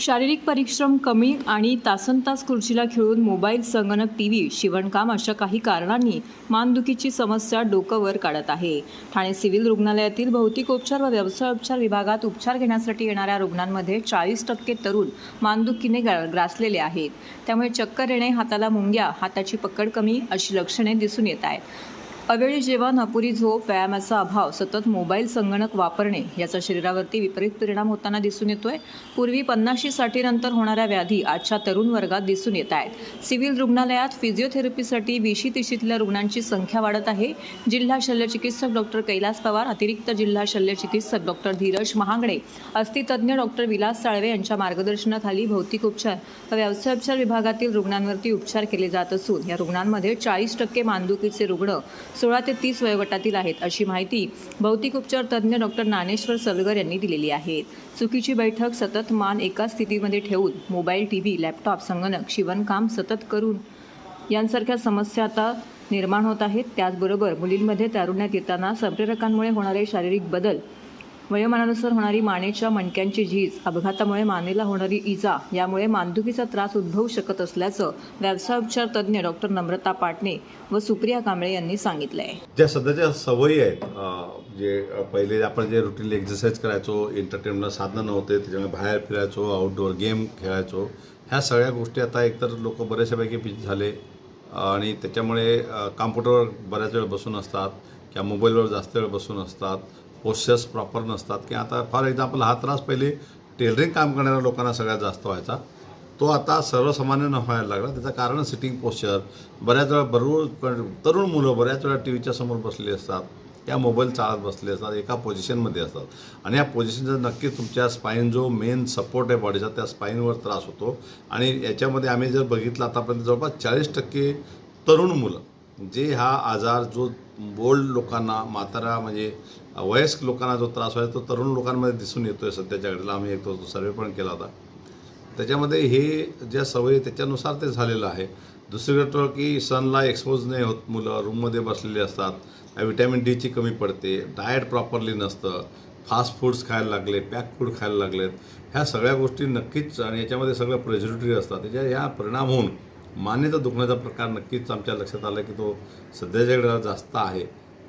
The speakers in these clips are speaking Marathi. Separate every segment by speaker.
Speaker 1: शारीरिक परिश्रम कमी आणि तासनतास खुर्चीला खेळून मोबाईल संगणक टी व्ही शिवणकाम अशा काही कारणांनी मानदुखीची समस्या डोकं वर काढत आहे. ठाणे सिव्हिल रुग्णालयातील भौतिक उपचार व व्यवसाय उपचार विभागात उपचार घेण्यासाठी येणाऱ्या रुग्णांमध्ये चाळीस टक्के तरुण मानदुखीने ग्रासलेले आहेत. त्यामुळे चक्कर येणे हाताला मुंग्या हाताची पकड कमी अशी लक्षणे दिसून येत आहेत. अवेळी जेवण अपुरी झोप व्यायामाचा अभाव सतत मोबाईल संगणक वापरणे याचा शरीरावरती विपरीत परिणाम होताना दिसून येतोय. पूर्वी पन्नाशी साठीनंतर होणाऱ्या व्याधी आजच्या तरुण वर्गात दिसून येत आहेत. सिव्हिल रुग्णालयात फिजिओथेरपीसाठी विशी तिशीतल्या रुग्णांची संख्या वाढत आहे. जिल्हा शल्यचिकित्सक डॉक्टर कैलास पवार अतिरिक्त जिल्हा शल्यचिकित्सक डॉक्टर धीरज महागडे अस्थितज्ञ डॉक्टर विलास साळवे यांच्या मार्गदर्शनाखाली भौतिक उपचार व व्यवसायोपचार विभागातील रुग्णांवरती उपचार केले जात असून या रुग्णांमध्ये चाळीस टक्के मांदुकीचे रुग्ण सोळा ते तीस वयोगटातील आहेत अशी माहिती भौतिक उपचार तज्ज्ञ डॉक्टर ज्ञानेश्वर सलगर यांनी दिलेली आहे. चुकीची बैठक सतत मान एका स्थितीमध्ये ठेवून मोबाईल टी व्ही लॅपटॉप संगणक शिवणकाम सतत करून यांसारख्या समस्या आता निर्माण होत आहेत. त्याचबरोबर मुलींमध्ये तारुण्यात येताना संप्रेरकांमुळे होणारे शारीरिक बदल वयोमानानुसार होणारी मानेच्या मणक्यांची झीज अपघातामुळे मानेला होणारी इजा यामुळे मानदुखीचा त्रास उद्भवू शकत असल्याचं व्यवसाय उपचार तज्ज्ञ डॉक्टर नम्रता पाटणे व सुप्रिया कांबळे यांनी सांगितलं आहे
Speaker 2: ज्या सध्याच्या सवयी आहेत जे पहिले आपण जे रुटीन एक्सरसाइज करायचो एंटरटेनमेंट साधनं नव्हते त्याच्यामुळे बाहेर फिरायचो आउटडोअर गेम खेळायचो ह्या सगळ्या गोष्टी आता एकतर लोक बऱ्याचशापैकी पीच झाले. आणि त्याच्यामुळे कॉम्प्युटरवर बऱ्याच वेळ बसून असतात किंवा मोबाईलवर जास्त वेळ बसून असतात. पोस्चर्स प्रॉपर नसतात. किंवा आता फॉर एक्झाम्पल हा त्रास पहिले टेलरिंग काम करणाऱ्या लोकांना सगळ्यात जास्त व्हायचा. तो आता सर्वसामान्य न व्हायला लागला. त्याचं कारण सिटिंग पोश्चर बऱ्याच वेळा बरोबर तरुण मुलं बऱ्याच वेळा टी व्हीच्या समोर बसलेली असतात. त्या मोबाईल चालत बसले असतात. एका पोझिशनमध्ये असतात. आणि या पोझिशनचा नक्कीच तुमच्या स्पाईन जो मेन सपोर्ट आहे बॉडीचा त्या स्पाईनवर त्रास होतो. आणि याच्यामध्ये आम्ही जर बघितलं आतापर्यंत जवळपास चाळीस टक्के तरुण मुलं जे हा आजार जो बोल्ड लोकांना म्हातारा म्हणजे वयस्क लोकांना जो त्रास व्हायचा तो तरुण लोकांमध्ये दिसून येतो आहे सध्याच्या घडीला. आम्ही एक तो सर्वे पण केला होता. त्याच्यामध्ये हे ज्या सवयी त्याच्यानुसार ते झालेलं आहे. दुसरी गोष्ट की सनला एक्सपोज नाही होत मुलं रूममध्ये बसलेली असतात. विटॅमिन डीची कमी पडते डाएट प्रॉपरली नसतं फास्ट फूड्स खायला लागले पॅक फूड खायला लागलेत. ह्या सगळ्या गोष्टी नक्कीच आणि याच्यामध्ये सगळं प्रेझर्वेटिव्ह असतात. त्याच्या ह्या परिणाम होऊन मानेचा दुखण्याचा प्रकार नक्कीच आमच्या लक्षात आला की तो सध्याच्या जास्त आहे.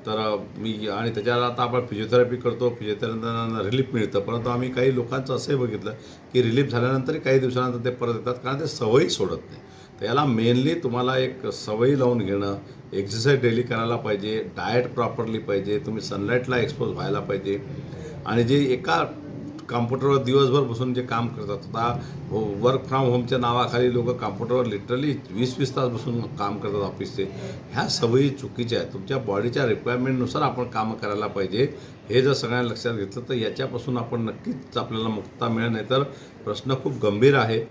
Speaker 2: तर मी आणि त्याच्यावर आता आपण फिजिओथेरपी करतो फिजिओथेरपीनं रिलीफ मिळतं. परंतु आम्ही काही लोकांचं असंही बघितलं की रिलीफ झाल्यानंतरही काही दिवसानंतर ते परत येतात कारण ते सवयी सोडत नाही. तर याला मेनली तुम्हाला एक सवयी लावून घेणं एक्सरसाइज डेली करायला पाहिजे डाएट प्रॉपरली पाहिजे तुम्ही सनलाईटला एक्सपोज व्हायला पाहिजे. आणि जे एका कॉम्प्युटरवर दिवसभर बसून जे काम करतात. आता वर्क फ्रॉम होमच्या नावाखाली लोक कॉम्प्युटरवर लिटरली वीस वीस तास बसून काम करतात ऑफिसचे ह्या सवयी चुकीच्या आहेत. तुमच्या बॉडीच्या रिक्वायरमेंटनुसार आपण कामं करायला पाहिजे. हे जर सगळ्यांना लक्षात घेतलं तर याच्यापासून आपण नक्कीच आपल्याला मुक्तता मिळेल. नाही तर प्रश्न खूप गंभीर आहे.